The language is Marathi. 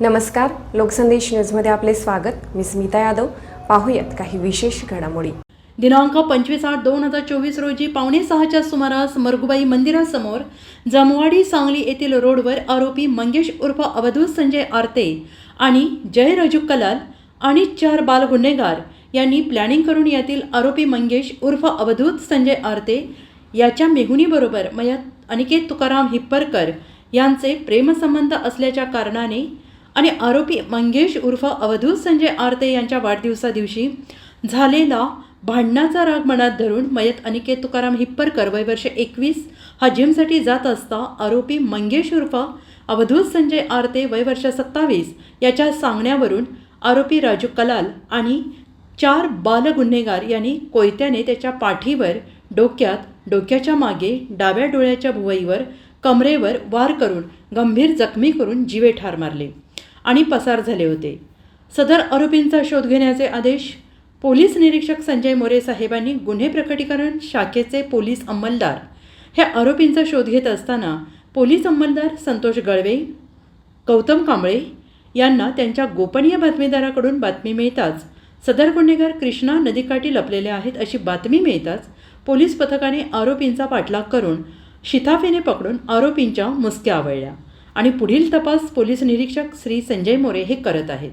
नमस्कार लोकसंदेश न्यूजमध्ये आपले स्वागत. मी स्मिता यादव. पाहूयात काही विशेष घडामोडी. दिनांक पंचवीस आठ दोन हजार चोवीस रोजी पावणे सहाच्या सुमारास मरगुबाई मंदिरासमोर जमवाडी सांगली येथील रोडवर आरोपी मंगेश उर्फ अवधूत संजय आरते आणि जय रजू कलाल आणि चार बाल गुन्हेगार यांनी प्लॅनिंग करून यातील आरोपी मंगेश उर्फ अवधूत संजय आरते याच्या मेहुणीबरोबर मयत अनिकेत तुकाराम हिप्परकर यांचे प्रेमसंबंध असल्याच्या कारणाने आणि आरोपी मंगेश उर्फ अवधूत संजय आरते यांच्या वाढदिवसादिवशी झालेला भांडणाचा राग मनात धरून मयत अनिकेत तुकाराम हिप्परकर वय वर्ष एकवीस हा जिमसाठी जात असता आरोपी मंगेश उर्फ अवधूत संजय आरते वय वर्ष सत्तावीस याच्या सांगण्यावरून आरोपी राजू कलाल आणि चार बालगुन्हेगार यांनी कोयत्याने त्याच्या पाठीवर डोक्यात डोक्याच्या मागे डाव्या डोळ्याच्या भुवईवर कमरेवर वार करून गंभीर जखमी करून जीवे ठार मारले. आणि पसार झाले होते. सदर आरोपींचा शोध घेण्याचे आदेश पोलीस निरीक्षक संजय मोरे साहेबांनी गुन्हे प्रकटीकरण शाखेचे पोलीस अंमलदार हे आरोपींचा शोध घेत असताना पोलीस अंमलदार संतोष गळवे गौतम कांबळे यांना त्यांच्या गोपनीय बातमीदाराकडून बातमी मिळताच सदर गुन्हेगार कृष्णा नदीकाठी लपलेले आहेत अशी बातमी मिळताच पोलीस पथकाने आरोपींचा पाठलाग करून शिताफीने पकडून आरोपींच्या मुसक्या आवळल्या. आणि पुढील तपास पोलीस निरीक्षक श्री संजय मोरे हे करत आहेत.